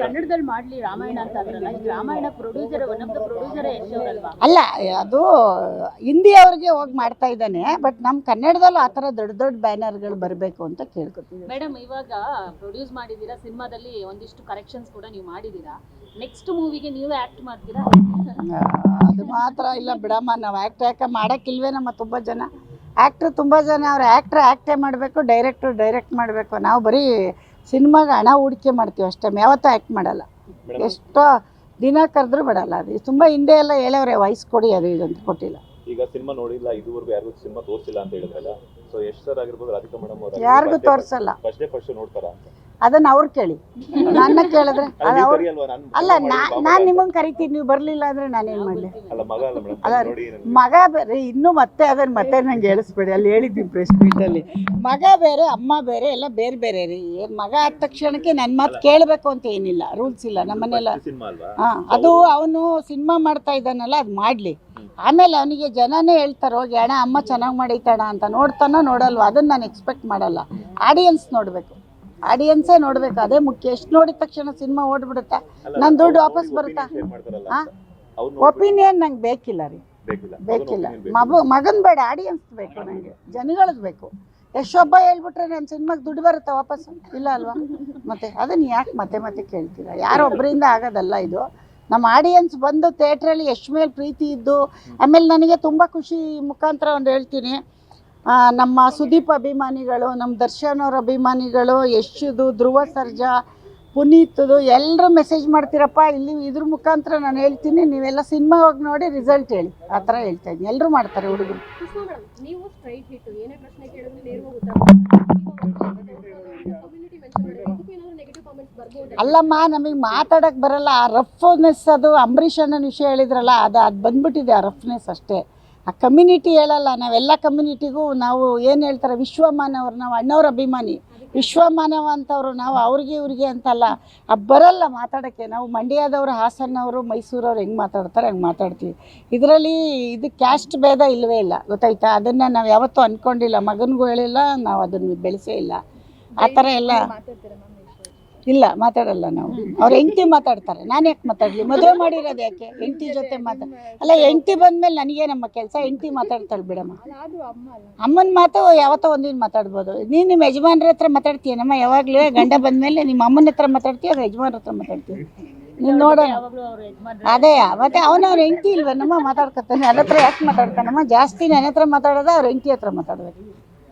ಕನ್ನಡದಲ್ಲಿ ಮಾಡ್ಲಿ ರಾಮಾಯಣ ಅಂತ ಅಂದ್ರಲ್ಲ Ramayana producer one of the producer Yash ಅವರಲ್ವಾ ಅಲ್ಲ ಅದು ಹಿಂದಿ ಅವ್ರಿಗೆ ಹೋಗಿ ಮಾಡ್ತಾ ಇದ್ದಾನೆ ಬಟ್ ನಮ್ಮ ಕನ್ನಡದಲ್ಲೂ ಆ ಥರ ದೊಡ್ಡ ದೊಡ್ಡ ಬ್ಯಾನರ್ಗಳು ಬರಬೇಕು ಅಂತ ಕೇಳ್ಕೊತೀವಿ ಮೇಡಮ್ ಇವಾಗ ಪ್ರೊಡ್ಯೂಸ್ ಮಾಡಿದ್ದೀರಾ ಸಿನಿಮಾದಲ್ಲಿ ಒಂದಿಷ್ಟು ಕರೆಕ್ಷನ್ಸ್ ಕೂಡ ನೀವು ಮಾಡಿದ್ದೀರಾ? ನೆಕ್ಸ್ಟ್ ಮೂವಿಗೆ ನೀವೇ ಆಕ್ಟ್ ಮಾಡ್ತೀರಾ? ಅದು ಮಾತ್ರ ಇಲ್ಲ ಬಿಡಮ್ಮ ನಾವು ಆ್ಯಕ್ಟ್ ಯಾಕೆ ಮಾಡೋಕ್ಕಿಲ್ವೇ ನಮ್ಮ ತುಂಬ ಜನ. ಆಕ್ಟರ್ ತುಂಬ ಜನ ಅವ್ರು ಆ್ಯಕ್ಟ್ರ್ ಆ್ಯಕ್ಟೇ ಮಾಡಬೇಕು ಡೈರೆಕ್ಟ್ರು ಡೈರೆಕ್ಟ್ ಮಾಡಬೇಕು. ನಾವು ಬರೀ ಸಿನಿಮಾಗೆ ಹಣ ಹೂಡಿಕೆ ಮಾಡ್ತೀವಿ ಅಷ್ಟೇ ಯಾವತ್ತೂ ಆ್ಯಕ್ಟ್ ಮಾಡಲ್ಲ. ಎಷ್ಟೋ ದಿನ ಕರೆದ್ರೂ ಬಿಡಲ್ಲ ಅದು. ತುಂಬ ಹಿಂದೆ ಎಲ್ಲ ಹೇಳವ್ರೆ ವಯಸ್ಸು ಕೊಡಿ ಅದು ಇದಂತ ಕೊಟ್ಟಿಲ್ಲ. ಈಗ ಸಿನಿಮಾ ನೋಡಿಲ್ಲ ಇದುವರೆಗೂ ಯಾರಿಗೂ ಸಿನಿಮಾ ತೋರಿಸಿಲ್ಲ ಅಂತ ಹೇಳಿದ್ರಲ್ಲ ಸೊ ಎಷ್ಟು ಸರ್ ಆಗಿರ್ಬೋದು ರಾಧಿಕಾ ಮೇಡಮ್ ಅವ್ರು ಯಾರಿಗೂ ತೋರಿಸಲ್ಲ. ಫಸ್ಟ್ ಡೇ ಫಸ್ಟ್ ನೋಡ್ತಾರ ಅಂತ. ಅದನ್ನ ಅವ್ರು ಕೇಳಿ. ನನ್ನ ಕೇಳಿದ್ರೆ ಅಲ್ಲ, ಅದು ಅವ್ರು ನಾನ್ ಅಲ್ಲ ನಾ ನಾನು ಬಾಬಾ ಕರಿತೀನಿ ನೀವು ಬರಲಿಲ್ಲ ಅಂದ್ರೆ ನಾನೇನು ಮಾಡಲಿ? ಅಲ್ಲ ಮಗ ಅಲ್ಲ ಅಲ್ಲ, ಬೇರೆ ಇನ್ನೂ ಮತ್ತೆ ಅದನ್ನ ಮತ್ತೆ ನಂಗೆ ಹೇಳಿಸ್ಬೇಡಿ. ಅಲ್ಲಿ ಹೇಳಿದ್ದೀನಿ ಪ್ರೆಸ್ ಮೀಟಲ್ಲಿ ಮಗ ಬೇರೆ ಅಮ್ಮ ಬೇರೆ ಎಲ್ಲ ಬೇರೆ ಬೇರೆ ರೀ. ಏನ್ ಮಗ ಆದ ತಕ್ಷಣಕ್ಕೆ ನನ್ನ ಮಾತು ಕೇಳಬೇಕು ಅಂತ ಏನಿಲ್ಲ ರೂಲ್ಸ್ ಇಲ್ಲ ನಮ್ಮನೆಲ್ಲ ಹಾಂ ಅದು ಅವನು ಸಿನಿಮಾ ಮಾಡ್ತಾ ಇದ್ದಾನಲ್ಲ ಅದು ಮಾಡಲಿ. ಆಮೇಲೆ ಅವನಿಗೆ ಜನನೇ ಹೇಳ್ತಾರ ಹೋಗಿ ಅಣ್ಣ ಅಮ್ಮ ಚೆನ್ನಾಗಿ ಮಾಡೈತಣ ಅಂತ ನೋಡ್ತಾನೋ ನೋಡಲ್ವ? ಅದನ್ನ ನಾನು ಎಕ್ಸ್ಪೆಕ್ಟ್ ಮಾಡಲ್ಲ. ಆಡಿಯನ್ಸ್ ನೋಡಬೇಕು. ಆಡಿಯನ್ಸೇ ನೋಡ್ಬೇಕು. ಅದೇ ಮುಖ್ಯ. ಎಷ್ಟು ನೋಡಿದ ತಕ್ಷಣ ಸಿನಿಮಾ ಓಡ್ಬಿಡುತ್ತೆ? ನನ್ನ ನನ್ ದುಡ್ಡು ವಾಪಸ್ ಬರುತ್ತಾ? ಹಾ? ಒಪಿನಿಯನ್ ನಂಗೆ ಬೇಕಿಲ್ಲ ರೀ. ಬೇಕಿಲ್ಲ. ಮಗು ಮಗನ್ ಬೇಡ ಆಡಿಯನ್ಸ್ ಬೇಕು ನನಗೆ ಜನಗಳದ್ದು ಬೇಕು. ಎಷ್ಟೊಬ್ಬ ಹೇಳ್ಬಿಟ್ರೆ ನನ್ನ ಸಿನಿಮಾಗೆ ದುಡ್ಡು ಬರುತ್ತಾ ವಾಪಸ್? ಇಲ್ಲ ಅಲ್ವಾ? ಮತ್ತೆ ಅದನ್ನ ಯಾಕೆ ಮತ್ತೆ ಮತ್ತೆ ಕೇಳ್ತೀರಾ? ಯಾರೊಬ್ಬರಿಂದ ಆಗೋದಲ್ಲ ಇದು. ನಮ್ಮ ಆಡಿಯನ್ಸ್ ಬಂದು ಥಿಯೇಟ್ರಲ್ಲಿ ಎಷ್ಟು ಮೇಲೆ ಪ್ರೀತಿ ಇದ್ದು ಆಮೇಲೆ ನನಗೆ ತುಂಬ ಖುಷಿ ಮುಖಾಂತರ ಒಂದು ಹೇಳ್ತೀನಿ. ನಮ್ಮ ಸುದೀಪ್ ಅಭಿಮಾನಿಗಳು ನಮ್ಮ ದರ್ಶನ್ ಅವ್ರ ಅಭಿಮಾನಿಗಳು ಯಶದು ಧ್ರುವ ಸರ್ಜಾ ಪುನೀತ್ದು ಎಲ್ಲರೂ ಮೆಸೇಜ್ ಮಾಡ್ತೀರಪ್ಪ ಇಲ್ಲಿ ಇದ್ರ ಮುಖಾಂತರ ನಾನು ಹೇಳ್ತೀನಿ ನೀವೆಲ್ಲ ಸಿನಿಮಾ ಹೋಗಿ ನೋಡಿ ರಿಸಲ್ಟ್ ಹೇಳಿ ಆ ಥರ ಹೇಳ್ತಾ ಇದ್ದೀನಿ. ಎಲ್ಲರೂ ಮಾಡ್ತಾರೆ ಹುಡುಗರು. ಅಲ್ಲಮ್ಮ ನಮಗೆ ಮಾತಾಡಕ್ಕೆ ಬರಲ್ಲ. ಆ ರಫ್ನೆಸ್ ಅದು ಅಂಬರೀಷ್ ಅಣ್ಣನ ವಿಷಯ ಹೇಳಿದ್ರಲ್ಲ ಅದು ಅದು ಬಂದ್ಬಿಟ್ಟಿದೆ ಆ ರಫ್ನೆಸ್ ಅಷ್ಟೇ. ಆ ಕಮ್ಯುನಿಟಿ ಹೇಳಲ್ಲ, ನಾವೆಲ್ಲ ಕಮ್ಯುನಿಟಿಗೂ ನಾವು ಏನು ಹೇಳ್ತಾರೆ, ವಿಶ್ವಮಾನವ್ರು, ನಾವು ಅಣ್ಣವ್ರ ಅಭಿಮಾನಿ. ವಿಶ್ವಮಾನವ ಅಂತವರು ನಾವು ಅವ್ರಿಗೆ ಇವ್ರಿಗೆ ಅಂತಲ್ಲ. ಆ ಬರಲ್ಲ ಮಾತಾಡೋಕ್ಕೆ. ನಾವು ಮಂಡ್ಯದವರು, ಹಾಸನವರು, ಮೈಸೂರವ್ರು ಹೆಂಗೆ ಮಾತಾಡ್ತಾರೆ, ಹಂಗೆ ಮಾತಾಡ್ತೀವಿ. ಇದರಲ್ಲಿ ಇದು ಕ್ಯಾಸ್ಟ್ ಭೇದ ಇಲ್ಲವೇ ಇಲ್ಲ, ಗೊತ್ತಾಯ್ತಾ? ಅದನ್ನು ನಾವು ಯಾವತ್ತೂ ಅಂದ್ಕೊಂಡಿಲ್ಲ ಮಗನಿಗೂ ಹೇಳಿಲ್ಲ, ನಾವು ಅದನ್ನು ಬೆಳೆಸೇ ಇಲ್ಲ. ಆ ಥರ ಎಲ್ಲ. ಇಲ್ಲ ಮಾತಾಡಲ್ಲ ನಾವು. ಅವ್ರ ಹೆಂಡತಿ ಮಾತಾಡ್ತಾರೆ. ನಾನು ಯಾಕೆ ಮಾತಾಡಲಿ? ಮದುವೆ ಮಾಡಿರೋದು ಯಾಕೆ? ಹೆಂಡತಿ ಜೊತೆ ಮಾತಾ ಅಲ್ಲ ಹೆಂಡತಿ ಬಂದ್ಮೇಲೆ ನನಗೆ ನಮ್ಮ ಕೆಲಸ ಹೆಂಡತಿ ಮಾತಾಡ್ತಾಳೆ ಬಿಡಮ್ಮ. ಅಮ್ಮನ್ ಮಾತು ಯಾವತ್ತೋ ಒಂದಿನ ಮಾತಾಡ್ಬೋದು. ನೀನು ನಿಮ್ಮ ಯಜಮಾನ್ರ ಹತ್ರ ಮಾತಾಡ್ತೀಯನಮ್ಮ ಯಾವಾಗಲೂ ಗಂಡ ಬಂದ್ಮೇಲೆ ನಿಮ್ಮ ಅಮ್ಮನ ಹತ್ರ ಮಾತಾಡ್ತೀಯ ಅವ್ರ ಯಜಮಾನ್ರ ಹತ್ರ ಮಾತಾಡ್ತೀಯ? ನೀನು ನೋಡೋಣ. ಅದೇ ಮತ್ತೆ ಅವನ ಅವ್ರ ಹೆಂಡತಿ ಇಲ್ವೇನಮ್ಮ? ಮಾತಾಡ್ಕೊತಾನೆ. ನನ್ನ ಹತ್ರ ಯಾಕೆ ಮಾತಾಡ್ತಾನಮ್ಮ? ಜಾಸ್ತಿ ನನ್ನ ಹತ್ರ ಮಾತಾಡೋದ ಅವ್ರ ಹೆಂಡತಿ ಹತ್ರ ಮಾತಾಡ್ಬೇಕು.